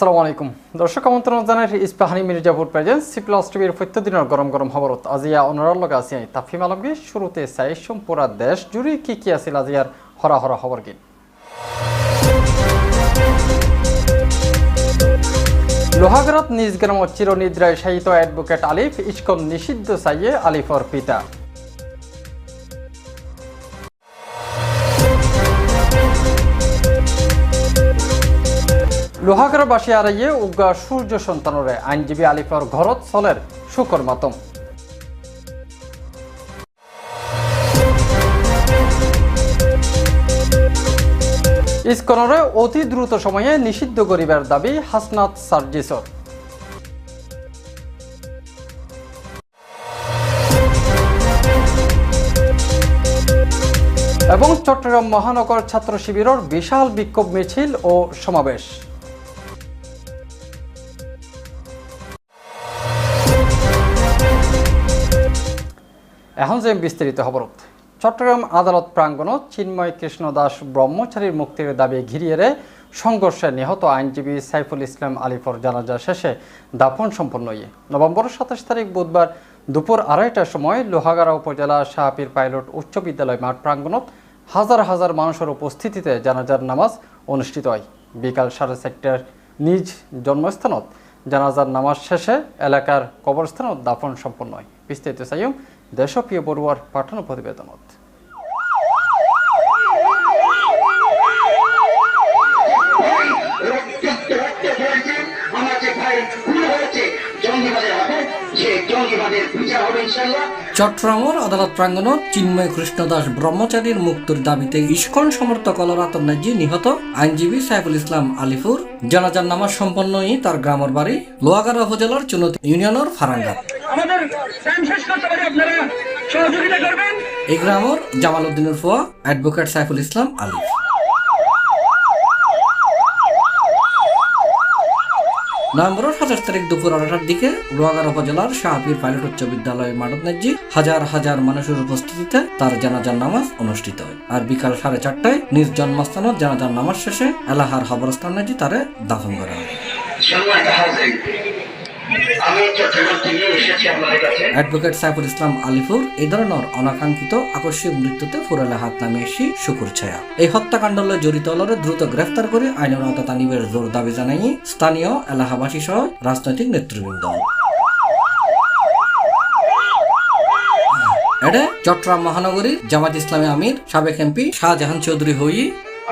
আসসালামু আলাইকুম। দর্শক, আমন্ত্রণ জানাই Ispahani Mirzapur presence C plus টিভির প্রত্যেকদিনের গরম গরম খবরত। আজিয়া অনুরার লগে আছি আমি তাফিম আলমগীর। শুরুতে চাই সম্পুরা দেশ জুড়ে কি কি আছিল আজিয়ার হরা হরা খবর কি লোহাগড়াত নিজ গ্রামত চিরনিদ্রায় শায়িত অ্যাডভোকেট আলিফ, ইস্কন নিষিদ্ধ চাইয়ে আলিফর পিতা। লোহাগড়াবাসী আড়াইয়ে উগা সূর্য সন্তানরে আইনজীবী আলিফর ঘরত চলের শুকর মাতম। ইস্কনরে অতি দ্রুত সময়ে নিষিদ্ধ করিবার দাবি হাসনাত সার্জিসর। এবং চট্টগ্রাম মহানগর ছাত্র শিবিরের বিশাল বিক্ষোভ মিছিল ও সমাবেশ। এখন যে বিস্তারিত খবর? চট্টগ্রাম আদালত প্রাঙ্গণত চিন্ময় কৃষ্ণ দাস ব্রহ্মচারীর মুক্তির দাবি ঘিরিয়ে সংঘর্ষে নিহত আইনজীবী সাইফুল ইসলাম আলিফর জানাজা শেষে দাফন সম্পন্ন ইয়ে নভেম্বর সাতাশ তারিখ বুধবার দুপুর আড়াইটার সময় লোহাগাড়া উপজেলা শাহপীর পাইলট উচ্চ বিদ্যালয় মাঠ প্রাঙ্গণত হাজার হাজার মানুষের উপস্থিতিতে জানাজার নামাজ অনুষ্ঠিত হয়। বিকাল সাড়ে চারটার নিজ জন্মস্থানত জানাজার নামাজ শেষে এলাকার কবরস্থানত দাফন সম্পন্ন হয়। বিস্তারিত চাইম দেশপ্রিয় বড়ুয়ার পাঠানো ইনশাল্লাহ চট্টগ্রামের আদালত প্রাঙ্গণত চিন্ময় কৃষ্ণ দাস ব্রহ্মচারীর মুক্তির দাবিতে ইস্কন সমর্থক অলরাতন নাজি নিহত আইনজীবী সাইফুল ইসলাম আলিফুর জানাজার নামাজ সম্পন্নই তার গ্রামের বাড়ি লোহাগাড়া উপজেলার চুনত ইউনিয়নের ফারাঙ্গা। আমাদের শেষ করতে পারি আপনারা সহযোগিতা করবেন। এই গ্রামের জামাল উদ্দিনের ফুয়া অ্যাডভোকেট সাইফুল ইসলাম আলিফ নভেম্বরের সাতাশ তারিখ দুপুর আড়াইটার দিকে লোহাগাড়া উপজেলার শাহপীর পাইলট উচ্চ বিদ্যালয়ের মাঠত নাজি হাজার হাজার মানুষের উপস্থিতিতে তার জানাজার নামাজ অনুষ্ঠিত হয়। আর বিকাল সাড়ে চারটায় নিজ জন্মস্থানত জানাজার নামাজ শেষে এলাহার খবরস্থান নাজি তারে দাফন করা হয়। অ্যাডভোকেট সাইফুল ইসলাম আলিফুর এই ধরনের অনাকাঙ্ক্ষিত আকস্মিক মৃত্যুতে ফুরালে হাত নামে এসি শুকুর ছায়া। এই হত্যাকাণ্ডলে জড়িত হলরে দ্রুত গ্রেফতার করে আইনের আওতা তানিবের জোর দাবি জানাই স্থানীয় এলাহাবাসী সহ রাজনৈতিক নেতৃবৃন্দ। এডে চট্টগ্রাম মহানগরীর জামাত ইসলামী আমির সাবেক এমপি শাহজাহান চৌধুরী হই।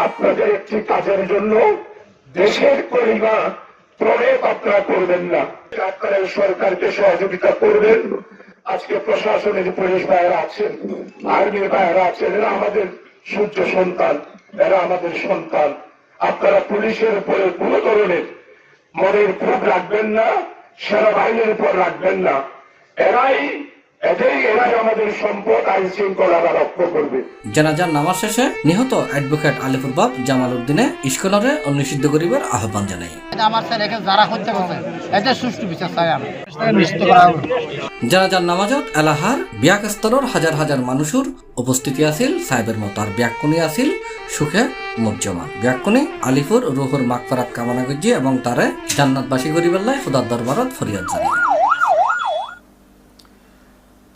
আপনাদের একটি কাজের জন্য দেশের পরিবার প্রলেপ আপনারা করবেন না। আপনারা সরকারকে সহযোগিতা করবেন। আজকে প্রশাসনের পুলিশ ভাইয়েরা আছেন, আর্মির ভাইয়েরা আছেন, এরা আমাদের সূর্য সন্তান, এরা আমাদের সন্তান। আপনারা পুলিশের উপরে কোন ধরনের মনের ক্ষোভ রাখবেন না, সেনাবাহিনীর উপর রাখবেন না। এরাই জানাজার নামাজ শেষে নিহত অ্যাডভোকেট আলিফুর বাপ জামাল উদ্দিনে ইস্কলরে নিষিদ্ধ করিবার আহ্বান জানাই। এটা আমার ছেলেকে যারা হত্যা করছে এদের সুষ্ঠু বিচার চাই আমি। নিশ্চিত করা হবে। জানাজার নামাজত এলাহার ব্যাক স্তরের হাজার হাজার মানুষের উপস্থিতি আছিল সাহেবের মতো আর ব্যাকুনি আছিল সুখে মুজ্জমান ব্যাকুনি আলিফুর রুহুর মাকফারাত কামনা করছে এবং তারে জান্নাতবাসী করিবেল্লাই খুদার দরবারত ফরিয়াদ জানায়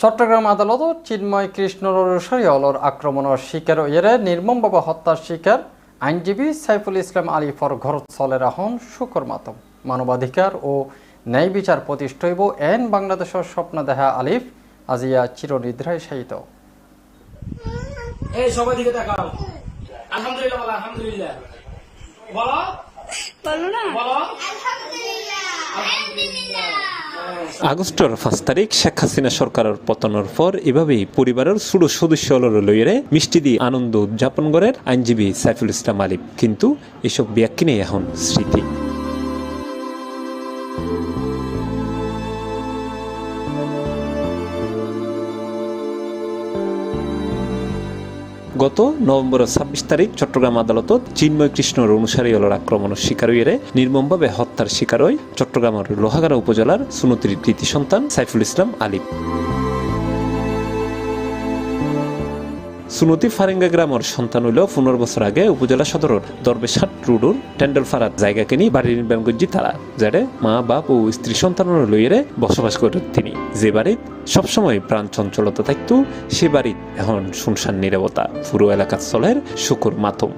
চট্টগ্রাম আদালত চিন্ময় কৃষ্ণ রসারিয়লর আক্রমণের শিকার ইয়েরে নির্মমভাবে হত্যার শিকার আইনজীবী সাইফুল ইসলাম আলিফর ঘরত চলে রাহন শুকর মাতম। মানবাধিকার ও ন্যায় বিচার প্রতিষ্ঠ হইব এন বাংলাদেশের স্বপ্ন দেহা আলিফ আজিয়া চিরনিদ্রায় শায়িত। এই সবাই দিকে তাকাও। আলহামদুলিল্লাহ বলো আলহামদুলিল্লাহ। বলো। বলো না। বলো। আগস্টের পাঁচ তারিখ শেখ হাসিনা সরকারের পতনের পর এভাবেই পরিবারের ছোট সদস্য লইয়ে মিষ্টি দিয়ে আনন্দ উদযাপন করেন আইনজীবী সাইফুল ইসলাম আলিফ। কিন্তু এসব ব্যাখ্যা নেই এখন স্মৃতি। গত নভেম্বরের ছাব্বিশ তারিখ চট্টগ্রাম আদালতত চিন্ময় কৃষ্ণর অনুসারী হলর আক্রমণের শিকার হইয়ারে নির্মমভাবে হত্যার শিকার হয় চট্টগ্রামের লোহাগাড়া উপজেলার সুনতির কৃতি সন্তান সাইফুল ইসলাম আলিফ সুনতি ফারেঙ্গা গ্রামের সন্তান হইল পনেরো বছর আগে উপজেলা সদরের দরবেশাট রুডুর টেন্ডল ফারাত জায়গা কিনি বাড়ি নির্মাণ করছি তারা, যারে মা, বাপ ও স্ত্রী সন্তানের লইয়েরে বসবাস করে তিনি। যে বাড়িত সবসময় প্রাণ চঞ্চলতা থাকতো, সে বাড়িত এখন শুনশান নিরবতা। পুরো এলাকার চলের শুকুর মাতম।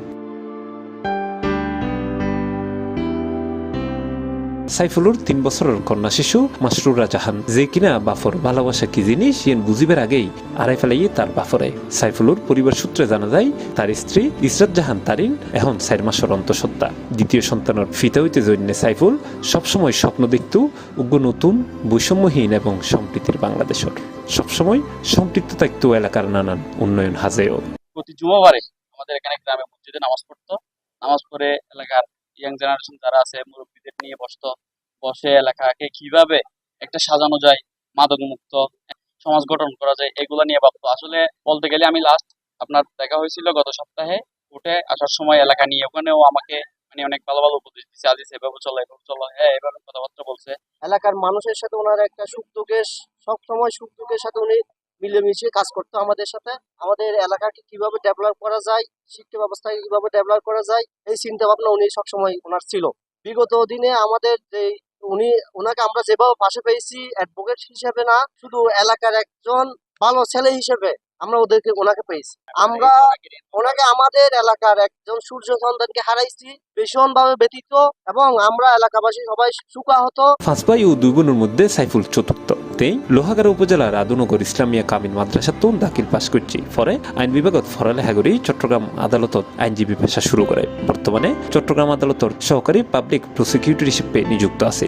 সাইফুলুর তিন বছরের কন্যা শিশু মাসরুরা জাহান। যে কিনা বাফর ভালোবাসা কি জিনিস, ইয়েন বুঝিবার আগেই আড়াই ফেলাইয়ে তার বাফরে। সাইফুলুর পরিবার সূত্রে জানা যায়, তার স্ত্রী ইসরাত জাহান তারিন এখন চার মাসের অন্তঃসত্ত্বা। দ্বিতীয় সন্তানের ফিতা হইতে জন্য সাইফুল সবসময় স্বপ্ন দেখত উগ্র, নতুন, বৈষম্যহীন এবং সম্প্রীতির বাংলাদেশের। সবসময় সম্পৃক্ত থাকত এলাকার নানান উন্নয়ন হাজেও। প্রতি জুমাবারে আমাদের এখানে গ্রামে মসজিদে নামাজ পড়তো। নামাজ পড়ে এলাকার ইয়াং জেনারেশন যারা আছে মুরব্বীদের নিয়ে বসতো। বসে এলাকাকে কীভাবে একটা সাজানো যায় মাদক মুক্ত সমাজ গঠন করা যায়, এগুলো নিয়ে ভাবতো। আসলে বলতে গেলে আমি লাস্ট আপনার দেখা হয়েছিল গত সপ্তাহে উঠে আসার সময় এলাকা নিয়ে। ওখানেও আমাকে মানে অনেক ভালো ভালো উপদেশ দিচ্ছে আজিজ এভাবে চলো এভাবে চলো। হ্যাঁ এভাবে কথাবার্তা বলছে। এলাকার মানুষের সাথে ওনার একটা সুখ দুঃখের, সবসময় সুখ দুঃখের সাথে উনি মিলেমিশে কাজ করতো আমাদের সাথে। আমাদের এলাকাকে কীভাবে ডেভেলপ করা যায়, শিক্ষা ব্যবস্থাকে কীভাবে ডেভেলপ করা যায়, এই চিন্তা ভাবনা উনি সবসময় ওনার ছিল। বিগত দিনে আমাদের যে উনি ওনাকে আমরা যেভাবে পাশে পেয়েছি অ্যাডভোকেট হিসেবে না, শুধু এলাকার একজন ভালো ছেলে হিসেবে আমরা ওদেরকে, ওনাকে পেয়েছি। আমরা ওনাকে আমাদের এলাকার একজন সূর্য সন্তানকে হারাইছি ভীষণ ভাবে ব্যতীত এবং আমরা এলাকাবাসী সবাই সুখাহত। হতো ভাই ও দুই বোনের মধ্যে সাইফুল চতুর্থ। তেই লোহাগাড়া উপজেলার আদুনগর ইসলামিয়া কামিন মাদ্রাসা তুন দাখিল পাশ করছি। পরে আইন বিভাগত ফরালেখা করি চট্টগ্রাম আদালতত আইনজীবী পেশা শুরু করে। বর্তমানে চট্টগ্রাম আদালতর সহকারী পাবলিক প্রসিকিউটর হিসেবে নিযুক্ত আছে।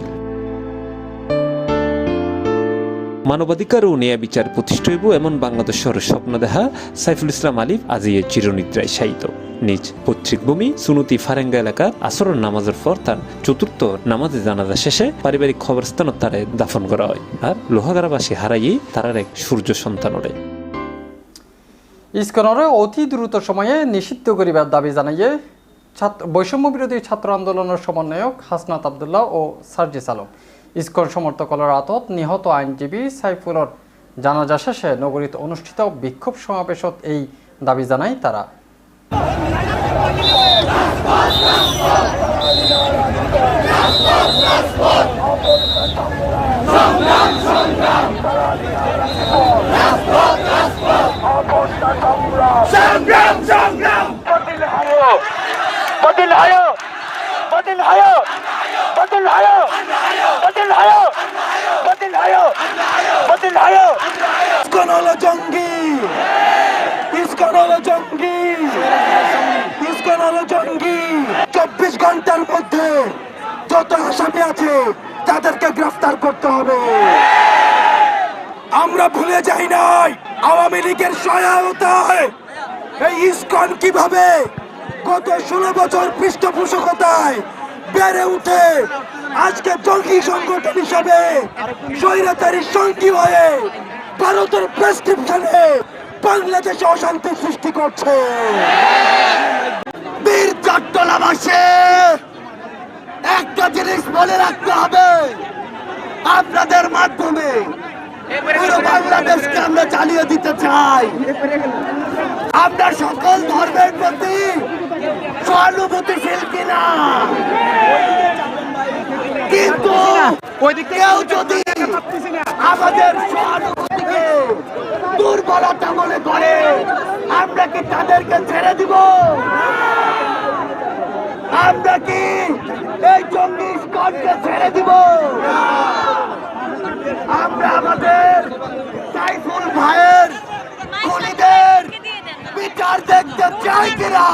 মানবাধিকার ও ন্যায় বিচার প্রতিষ্ঠা হইব এমন বাংলাদেশের স্বপ্ন দেখা সাইফুল ইসলাম আলিফ আজিয়ে চিরনিদ্রায় শায়িত। নিজ পৈতৃক ভূমি সুনতি ফারেঙ্গা এলাকার আসরের নামাজের পর তার চতুর্থ নামাজে জানাজা শেষে পারিবারিক খবরস্থানত তারে দাফন করা হয় আর লোহাগারাবাসী হারাইয়ে তারার এক সূর্য সন্তানরে ইস্কনরে অতি দ্রুত সময়ে নিষিদ্ধ করিবার দাবি জানাইয়ে ছাত্র বৈষম্য বিরোধী ছাত্র আন্দোলনের সমন্বয়ক হাসনাত আবদুল্লাহ ও সার্জিস আলম ইস্কন সমর্থকলের আতত নিহত আইনজীবী সাইফুলর জানাজা শেষে নগরীতে অনুষ্ঠিত বিক্ষোভ সমাবেশত এই দাবি জানায় তারা। বাতিল হায়ো বাতিল হায়ো বাতিল হায়ো বাতিল হায়ো বাতিল হায়ো বাতিল হায়ো ইসকন হলো জঙ্গি ইসকন হলো জঙ্গি ইসকন হলো জঙ্গি ঘণ্টার মধ্যে যত আসামি আছে, তাদেরকে গ্রেফতার করতে হবে। আমরা ভুলে যাই নাই, আওয়ামী লীগের সহায়তায় ইসকন কীভাবে গত ষোলো বছর পৃষ্ঠপোষকতায় বেড়ে উঠে, আজকে জঙ্গি সংগঠন হিসাবে স্বৈরাচারী সঙ্গী হয়ে ভারতের প্রেসক্রিপশনে বাংলাদেশে অশান্তি সৃষ্টি করছে। চট্টলাবাসে একটা জিনিস মনে রাখতে হবে। আপনাদের মাধ্যমে পুরো বাংলাদেশকে আমরা চালিয়ে দিতে চাই। আমরা সকল ধর্মের প্রতি সহানুভূতিশীল কিনা? কিন্তু কেউ যদি আমাদের সহানুভূতিকে দুর্বলতা মনে করে, আমরা কি তাদেরকে ছেড়ে দিব? আমরা কি এই জঙ্গি স্কটকে ছেড়ে দিব আমরা আমাদের সাইফুল ভাইয়ের খুনিদের বিচার দেখতে চাই কিনা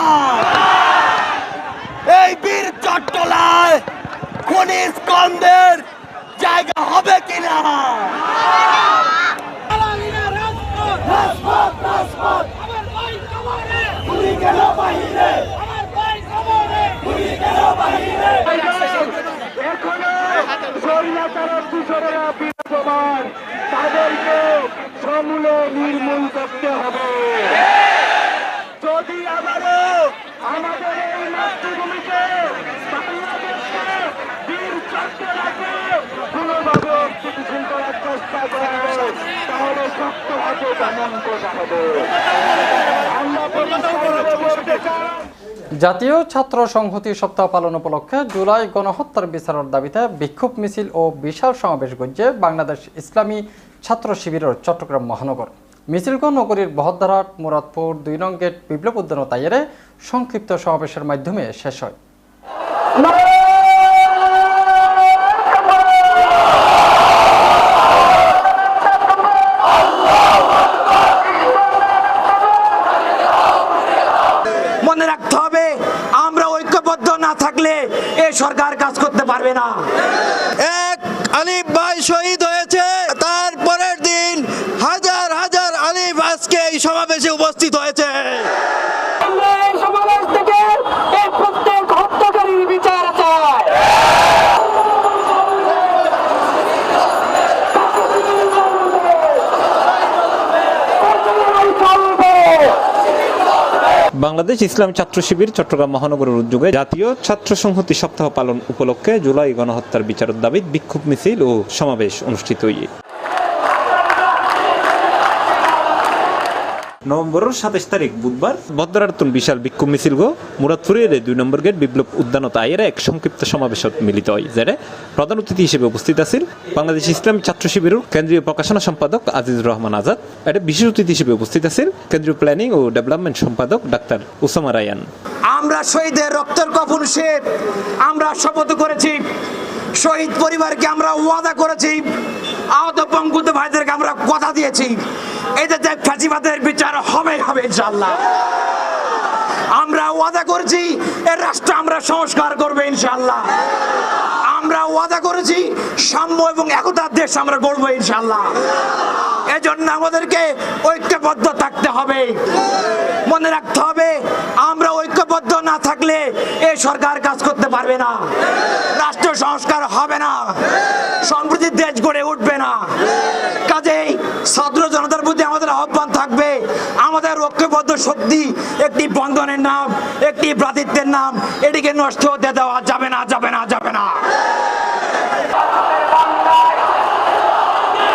এই বীর চট্টলায় খুনি স্কন্দের জায়গা হবে কিনা রাজপথ, রাজপথ। খুনি গেল বাহিরে। খুনি গেল বাহিরে। সৈন্যতার দূষণেরা বিরাজমান তাদেরকে সমূলে করতে হবে যদি আবারও কোনোভাবে স্থিতিশীল করার তাহলে জানাব আমরা বলতে চাই। জাতীয় ছাত্র সংহতি সপ্তাহ পালন উপলক্ষে জুলাই গণহত্যার বিচারের দাবিতে বিক্ষোভ মিছিল ও বিশাল সমাবেশ গঞ্জে বাংলাদেশ ইসলামী ছাত্র শিবিরের চট্টগ্রাম মহানগর। মিছিলগ নগরীর বহদ্দারহাট মুরাদপুর, দুই নং গেট, বিপ্লব উদ্যান সংক্ষিপ্ত সমাবেশের মাধ্যমে শেষ হয় মনে রাখতে হবে আমরা ঐক্যবদ্ধ না থাকলে এ সরকার কাজ করতে পারবে না। এক আলিফ ভাই শহীদ হয়েছে। তারপরের দিন হাজার হাজার আলিফ আজকে এই সমাবেশে উপস্থিত হয়েছে আমরা এই সমাবেশ থেকে এই প্রত্যেক হত্যাকারীর বিচার চাই বাংলাদেশ ইসলাম ছাত্র শিবির চট্টগ্রাম মহানগরের উদ্যোগে জাতীয় ছাত্র সংহতি সপ্তাহ পালন উপলক্ষে জুলাই গণহত্যার বিচারের দাবি বিক্ষোভ মিছিল ও সমাবেশ অনুষ্ঠিত নভেম্বরের সাতাশ তারিখ, বুধবার। ভদ্রার্তন বিশাল বিক্ষোভ মিছিল গো। মুরাদপুরের দুই নম্বর গেট বিপ্লব উদ্যানত আয়ের এক সংক্ষিপ্ত সমাবেশত মিলিত হয়, যেটা প্রধান অতিথি হিসেবে উপস্থিত আছিল। বাংলাদেশ ইসলাম ছাত্র শিবিরের কেন্দ্রীয় প্রকাশনা সম্পাদক আজিজ রহমান আজাদ। এটা বিশেষ অতিথি হিসেবে উপস্থিত আছিল। কেন্দ্রীয় প্ল্যানিং ও ডেভেলপমেন্ট সম্পাদক ডাক্তার ওসামা রায়ান। আমরা শহীদের রক্তের কফন শেখ আমরা শপথ করেছি। শহীদ পরিবারকে আমরা ওয়াদা করেছি। আহত পঙ্গুত ভাইদেরকে আমরা কথা দিয়েছি। এতে ফ্যাসিবাদের বিচার হবে হবে ইনশাল্লাহ আমরা ওয়াদা করেছি এর রাষ্ট্র আমরা সংস্কার করবে ইনশাল্লাহ আমরা ওয়াদা করেছি, সাম্য এবং একতার দেশ আমরা গড়বো ইনশাল্লাহ এজন্য আমাদেরকে ঐক্যবদ্ধ থাকতে হবে। মনে রাখতে হবে, আমরা থাকলে এ সরকার কাজ করতে পারবে না। রাষ্ট্র সংস্কার হবে না। সম্প্রতির দেশ গড়ে উঠবে না। কাজেই ছাত্র জনতার প্রতি আমাদের আহ্বান থাকবে, আমাদের ঐক্যবদ্ধ শক্তি, একটি বন্ধনের নাম, একটি ভ্রাতৃত্বের নাম, এটিকে নষ্ট হতে দেওয়া যাবে না যাবে না যাবে না।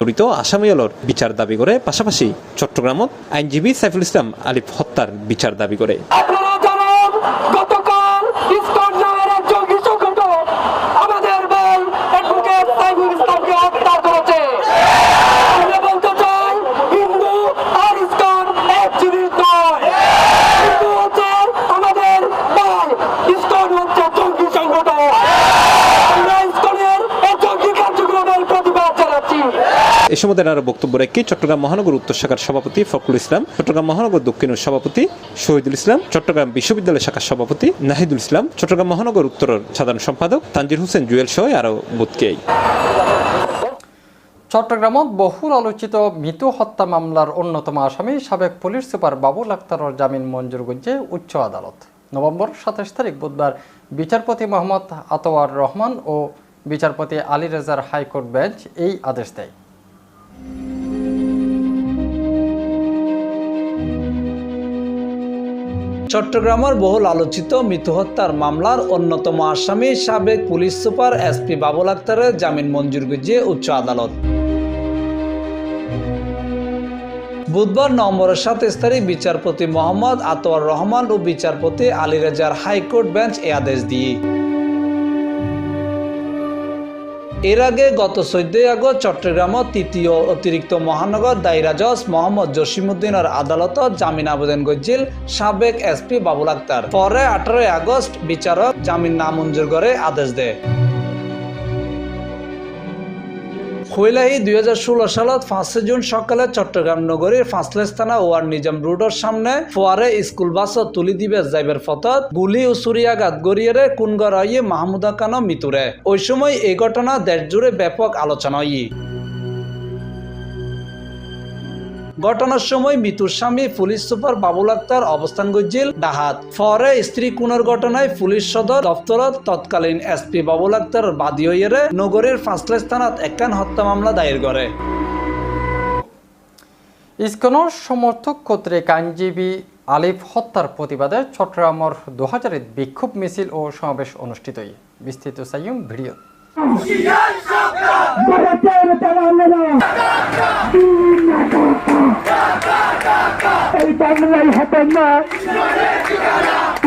জড়িত আসামি আলোর বিচার দাবি করে, পাশাপাশি চট্টগ্রামত আইনজীবী সাইফুল ইসলাম আলিফ হত্যার বিচার দাবি করে আপনারা জানেন গতকাল ইসকন নামের এক জঙ্গি সংগঠন আমাদের ভাই অ্যাডভোকেট সাইফুল ইসলামকে হত্যা করেছে আমরা বলতে চাই হিন্দু আর ইসকন এক জিনিস নয় হিন্দু হচ্ছে আমাদের ভাই ইসকন হচ্ছে জঙ্গি সংগঠন আমরা ইসকনের এই জঙ্গি কার্যক্রমের প্রতিবাদ জানাচ্ছি এ সময় তারা বক্তব্য রেখে চট্টগ্রাম মহানগর উত্তর শাখার সভাপতি ফখরুল ইসলাম, চট্টগ্রাম মহানগর দক্ষিণের সভাপতি শহীদুল ইসলাম, চট্টগ্রাম বিশ্ববিদ্যালয় শাখার সভাপতি নাহিদুল ইসলাম, চট্টগ্রাম মহানগর উত্তরের সাধারণ সম্পাদক তানজির হোসেন জুয়েল সহ আরও বুথকেই চট্টগ্রামত বহুল আলোচিত মৃত্যু হত্যা মামলার অন্যতম আসামি সাবেক পুলিশ সুপার বাবুল আক্তারর জামিন মঞ্জুর করছে উচ্চ আদালত। নভেম্বর সাতাশ তারিখ বুধবার বিচারপতি মোহাম্মদ আতোয়ার রহমান ও বিচারপতি আলী রেজার হাইকোর্ট বেঞ্চ এই আদেশ দেয়। চট্টগ্রামের বহুল আলোচিত মৃত্যু হত্যার মামলার অন্যতম আসামি সাবেক পুলিশ সুপার এসপি বাবুল আক্তারের জামিন মঞ্জুর গুজিয়ে উচ্চ আদালত। বুধবার নভেম্বরের সাতাইশ তারিখ বিচারপতি মোহাম্মদ আতোয়ার রহমান ও বিচারপতি আলী রেজার হাইকোর্ট বেঞ্চ এ আদেশ দিয়ে এর আগে গত চোদ্দই আগস্ট চট্টগ্রামত তৃতীয় অতিরিক্ত মহানগর দায়রা জজ মোহাম্মদ জসিমুদ্দিনের আদালতত জামিন আবেদন করছিল সাবেক এসপি বাবুল আক্তার পরে আঠারোই আগস্ট বিচারক জামিন নামঞ্জুর করে আদেশ দেয়। কৈলাহি দুই হাজার ষোলো সালত পাঁচই জুন সকালে চট্টগ্রাম নগরীর ফাঁসলেস থানা ওয়ার নিজাম রোডের সামনে ফোয়ারে স্কুল বাস তুলি দিবে যাইবের ফতত গুলি ও সুরিয়াঘাত গড়িয়ে কুনগর মাহমুদা কানো মিতুরে ওই সময় এই ঘটনা দেশজুড়ে ব্যাপক আলোচনা ঘটনার সময় মৃত্যুর স্বামী পুলিশ সুপার বাবুল আক্তার অবস্থান গজ্জিল ডাহাত। পরে স্ত্রী কুনের ঘটনায় পুলিশ সদর দপ্তরত তৎকালীন এসপি বাবুল আক্তার বাদী হইয়েরে নগরীর ফাঁসলেস থানাত একখান হত্যা মামলা দায়ের করে। ইস্কনের সমর্থক কর্তৃক আইনজীবী আলিফ হত্যার প্রতিবাদে চট্টগ্রামর দু বিক্ষোভ মিছিল ও সমাবেশ অনুষ্ঠিত বিস্তৃত সাইম ভিডিও। এই বাংলায় হবে না।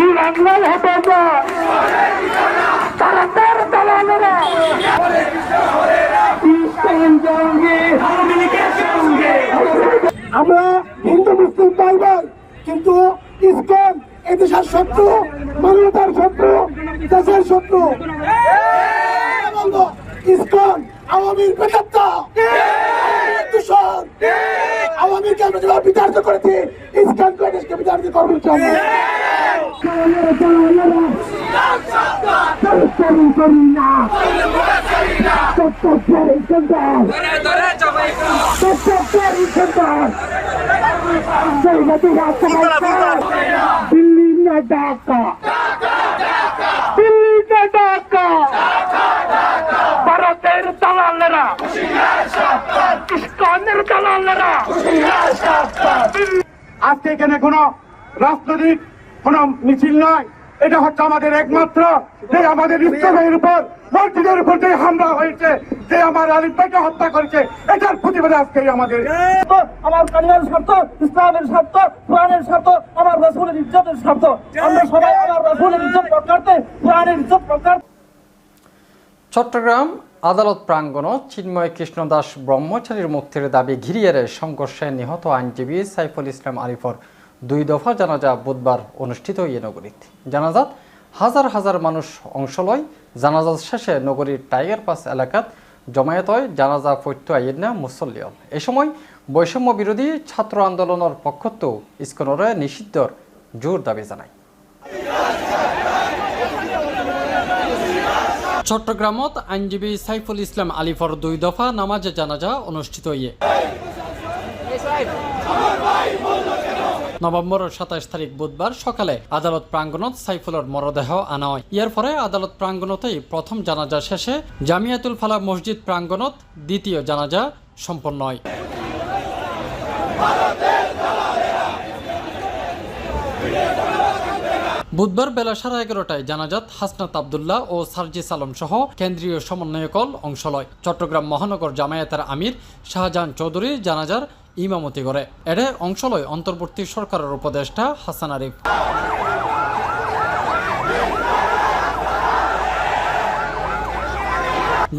এই বাংলায় হবে না। আমরা হিন্দু, মুসলিম ভাই ভাই কিন্তু ইসকন এই দেশের শত্রু, মানবতার শত্রু, দেশের শত্রু। ইসকন, আওয়ামীর বেকাত্তা দূষণ আওয়ামীকে আমরা যেভাবে বিতাড়িত করেছি ইসকন দেশকে বিতাড়িত করব করি। দিল্লি না ঢাকা। দিল্লি না ঢাকা। দালালেরা। ইস্কনের দালালেরা। আজকে এখানে কোন রাজনৈতিক কোন মিছিল নয়। এটা হচ্ছে আমাদের একমাত্র যে আমাদের ইসলামের উপর মসজিদের উপর যে হামলা হয়েছে যে আমার আলিফ ভাইকে হত্যা করেছে এটার প্রতিবাদে আজকে আমাদের আমার কালিমার স্বার্থ ইসলামের স্বার্থ কোরআনের স্বার্থ আমার রসুলের ইজ্জতের স্বার্থ। আমরা সবাই আমার রসুলের ইজ্জত রক্ষার্থে কোরআনের ইজ্জত রক্ষার্থে। চট্টগ্রাম আদালত প্রাঙ্গণ চিন্ময় কৃষ্ণ দাস ব্রহ্মচারীর মুক্তির দাবি ঘিরিয়ে সংঘর্ষে নিহত আইনজীবী সাইফুল ইসলাম আরিফর দুই দফা জানাজা বুধবার অনুষ্ঠিত ইয়ে নগরীত জানাজাত হাজার হাজার মানুষ অংশ লয়। জানাজাত শেষে নগরীর টাইগার পাস এলাকাত জমায়েত হয়। জানাজা ফৈত্য আইনা মুসল্লিয়ল এ সময় বৈষম্য বিরোধী ছাত্র আন্দোলনের পক্ষত্ব ইস্কনরে নিষিদ্ধর জোর দাবি জানায়। চট্টগ্রামত আইনজীবী সাইফুল ইসলাম আলিফর দুই দফা নামাজে জানাজা অনুষ্ঠিত ইয়ে নভেম্বর সাতাইশ তারিখ বুধবার সকালে আদালত প্রাঙ্গণত সাইফুলের মরদেহ আনা হয়। ইয়ার পরে আদালত প্রাঙ্গণতেই প্রথম জানাজা শেষে জামিয়াতুল ফালা মসজিদ প্রাঙ্গণত দ্বিতীয় জানাজা সম্পন্ন হয়। বুধবার বেলা সাড়ে এগারোটায় জানাজাত হাসনাত আবদুল্লাহ ও সার্জিস আলম সহ কেন্দ্রীয় সমন্বয়কল অংশ লয়। চট্টগ্রাম মহানগর জামায়াতের আমির শাহজাহান চৌধুরী জানাজার ইমামতি করে। এডে অংশ লয় অন্তর্বর্তী সরকারের উপদেষ্টা হাসান আরিফ।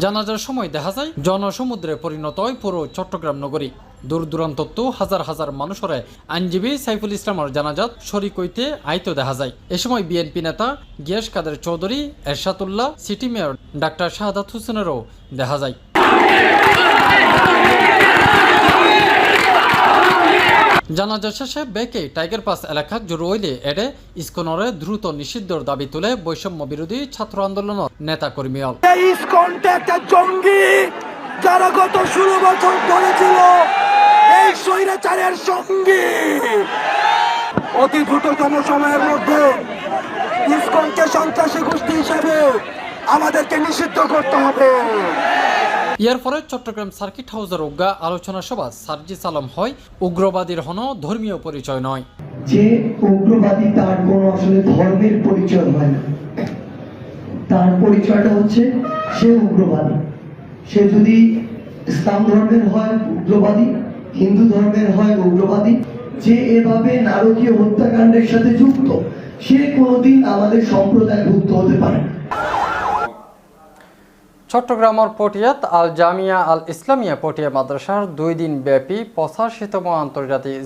জানাজার সময় দেখা যায়, জনসমুদ্রে পরিণত হয় পুরো চট্টগ্রাম নগরী। দূর দূরান্ত হাজার হাজার মানুষরে আইনজীবী সাইফুল ইসলামের জানাজাত শরিক হইতে আইতো দেখা যায়। এ সময় বিএনপি নেতা Gias Kader Chowdhury, Ershadullah, city mayor doctor Shahadat হোসেনেরও দেখা যায়। জানাজা শেষে বেকে টাইগার পাস এলাকা জড়ো হইলে এডে ইস্কনরে দ্রুত নিষিদ্ধর দাবি তুলে বৈষম্য বিরোধী ছাত্র আন্দোলনের নেতা কর্মীল ইসকনটা একটা জঙ্গি, যারা গত ষোলো বছর ধরে ছিল এই স্বৈরাচারের সঙ্গী। অতি দ্রুততম সময়ের মধ্যে ইসকনকে সন্ত্রাসী গোষ্ঠী হিসেবে আমাদেরকে নিষিদ্ধ করতে হবে। ইয়ার পরে চট্টগ্রাম সার্কিট হাউসের আলোচনা সভা সার্জিস আলম হয় উগ্রবাদীর হন ধর্মীয় পরিচয় নয়। যে উগ্রবাদী তার কোনো আসলে ধর্মের পরিচয় হয় না। তার পরিচয়টা হচ্ছে সে উগ্রবাদী। সে যদি ইসলাম ধর্মের হয় উগ্রবাদী হিন্দু ধর্মের হয় উগ্রবাদী। যে এভাবে নারকীয় হত্যাকাণ্ডের সাথে যুক্ত, সে কোনোদিন আমাদের সম্প্রদায়ভুক্ত হতে পারে না। চট্টগ্রামের পটিয়াত আল জামিয়া আল ইসলামিয়া পটিয়া মাদ্রাসার দুই দিন ব্যাপী পঁচাশিতম আন্তর্জাতিক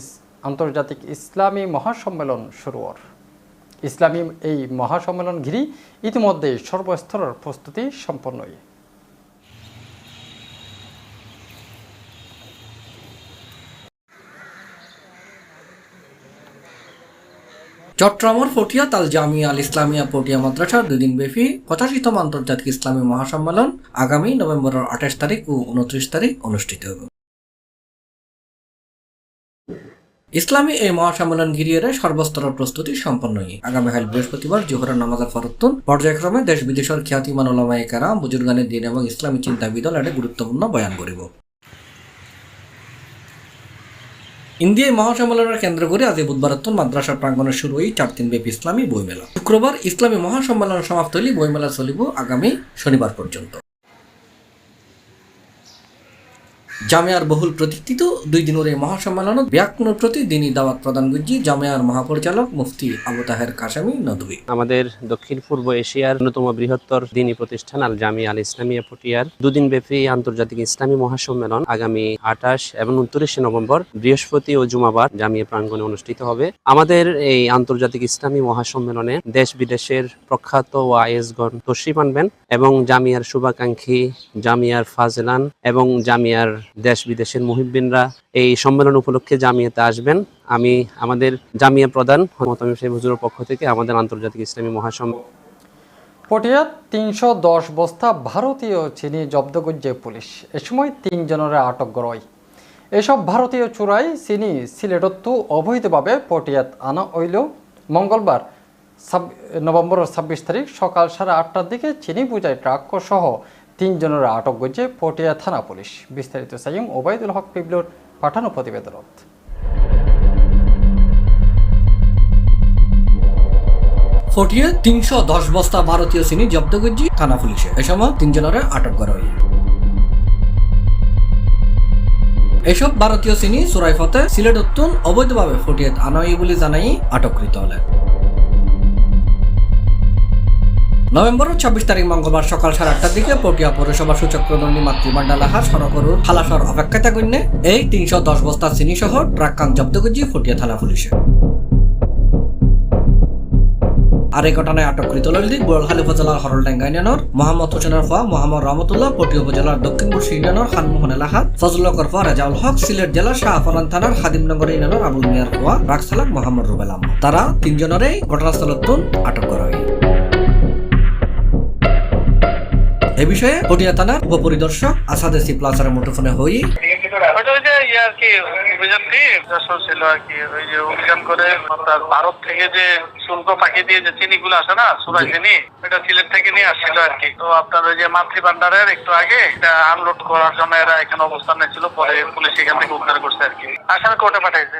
আন্তর্জাতিক ইসলামী মহাসম্মেলন শুরু হর। ইসলামী এই মহাসম্মেলন ঘিরি ইতিমধ্যে সর্বস্তরের প্রস্তুতি সম্পন্ন চট্টগ্রামের পটিয়া তাল জামিয়া আল ইসলামিয়া পটিয়া মাদ্রাসার দুই দিন ব্যাপী পঁচাশিতম আন্তর্জাতিক ইসলামী মহাসম্মেলন আগামী নভেম্বরের আঠাশ তারিখ ও উনত্রিশ তারিখ অনুষ্ঠিত হবে। ইসলামী এই মহাসম্মেলন ঘিরিয়ে সর্বস্তরের প্রস্তুতি সম্পন্ন হয়ে আগামীকাল বৃহস্পতিবার জোহরের নামাজের ফরত্তন পর্যায়ক্রমে দেশ বিদেশের খ্যাতিমান ওলামায়ে কারাম, বুজুর্গানের দিন এবং ইসলামী চিন্তাবিদল এটা গুরুত্বপূর্ণ বয়ান করিব। ইন্ডিয়ায় মহাসম্মেলনের কেন্দ্র করে আজ বুধবারত্তন মাদ্রাসার প্রাঙ্গনে শুরু হই চার দিন ব্যাপী ইসলামী বইমেলা। শুক্রবার ইসলামী মহাসম্মেলন সমাপ্ত হলে বইমেলা চলিব আগামী শনিবার পর্যন্ত। জামিয়ার বহুল প্রতীক্ষিত দুই দিনের এই মহাসম্মেলনত ব্যাকরণের প্রতি দিনই দাওয়াত প্রদান গুজি জামিয়ার মহাপরিচালক মুফতি আবু তাহের কাশামি নদী আমাদের দক্ষিণ পূর্ব এশিয়ার অন্যতম বৃহত্তর দিনী প্রতিষ্ঠান আল জামি আল ইসলামিয়া পটিয়ার দুদিন ব্যাপী আন্তর্জাতিক ইসলামী মহাসম্মেলন আগামী আঠাশ এবং উনত্রিশে নভেম্বর বৃহস্পতি ও জুমাবার জামিয়া প্রাঙ্গণে অনুষ্ঠিত হবে। আমাদের এই আন্তর্জাতিক ইসলামী মহাসম্মেলনে দেশ বিদেশের প্রখ্যাত ও আইএসগণ তশরিফ আনবেন এবং জামিয়ার শুভাকাঙ্ক্ষী জামিয়ার ফাজলান এবং জামিয়ার দেশ বিদেশের মুহিব্বিনরা এই সম্মেলন উপলক্ষে জামিয়াতে আসবেন। আমি, আমাদের জামিয়া প্রধান হুজুরের পক্ষ থেকে আমাদের আন্তর্জাতিক ইসলামী মহাসম্মেলন পটিয়ার তিনশো দশ বস্তা ভারতীয় চিনি জব্দ করছে পুলিশ। এ সময় তিনজনের আটক গড়য় এসব ভারতীয় চোরাই চিনি সিলেটত্তু অবৈধভাবে পটিয়াত আনা হইল। মঙ্গলবার নভেম্বরের ছাব্বিশ তারিখ সকাল সাড়ে আটটার দিকে চিনি পূজায় ট্রাক সহ তিনজনের আটক করছে পটিয়া থানা পুলিশ। বিস্তারিত সাইম ওবায়দুল হক পিবলোর পাঠানো প্রতিবেদনত। ফটিয়ে তিনশো দশ বস্তা ভারতীয় চিনি জব্দ গুজি থানা পুলিশে। এ সময় তিনজনের আটক করা হয় এসব ভারতীয় চিনি সুরাইফতে সিলেট উত্তন অবৈধভাবে ফটিয়াত আনা বলে জানাই আটককৃত হলেন নভেম্বরের ছাব্বিশ তারিখ মঙ্গলবার সকাল সাড়ে আটটার দিকে পটিয়া পৌরসভা সূচক্রদণ্ডী মাতৃমান্ডালাহা সড়করুর হালাসর অপেক্ষা থাকুন্নে এই তিনশো দশ বস্তা চিনি সহ ট্রাক কান জব্দ করছি ফটিয়া থানা পুলিশে। আর এই ঘটনায় আটককৃত ললিত বুড়ালখালী উপজেলার হরলডাঙ্গা ইউনিয়নের মোহাম্মদ হোসেনের ফা মোহাম্মদ রহমতুল্লাহ পটি উপজেলার দক্ষিণ পূর্ব ইউনিয়নের খানমোহন এলাহাত ফজলকর ফা রেজাউল হক, সিলেট জেলার শাহফরান থানার খাদিমনগর ইউনিয়নের আবুল মিয়ার ফোয়া রাকসালাক মোহাম্মদ রুবেল আহমদ। তারা তিনজনেরই ঘটনাস্থলত আটক করা হয়। এ বিষয়ে পটিয়া থানার উপপরিদর্শক আসাদে সি প্লাসারের মুঠোফোনে হই। ইয়ে ভারত থেকে যে শুল্ক পাখি দিয়ে যে আসে না সুরাই চিনি এটা সিলেট থেকে নিয়ে আসছিল আর কি। তো আপনার ওই যে মাতৃ ভান্ডারের একটু আগে এটা আনলোড করার জন্য এরা এখানে অবস্থান নিয়েছিল পরে পুলিশ এখান থেকে উদ্ধার করছে আর কি। কোর্টে পাঠাইছে।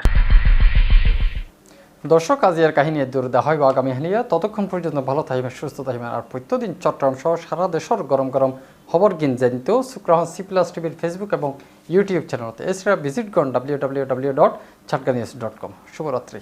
দর্শক আজ এর কাহিনী দেখা হয় আগামী হানিয়া ততক্ষণ পর্যন্ত ভালো থাকবেন, সুস্থ থাকবেন। আর প্রত্যেকদিন চট্টগ্রাম সহ সারা দেশের গরম গরম খবর গিন জানিত শুক্রবার সি প্লাস টিভির ফেসবুক এবং ইউটিউব চ্যানেলতে। এছাড়া ভিজিট করুন ডাব্লিউ ডাব্লিউ ডাব্লিউ ডট ছাটকা নিউজ ডট কম শুভরাত্রি।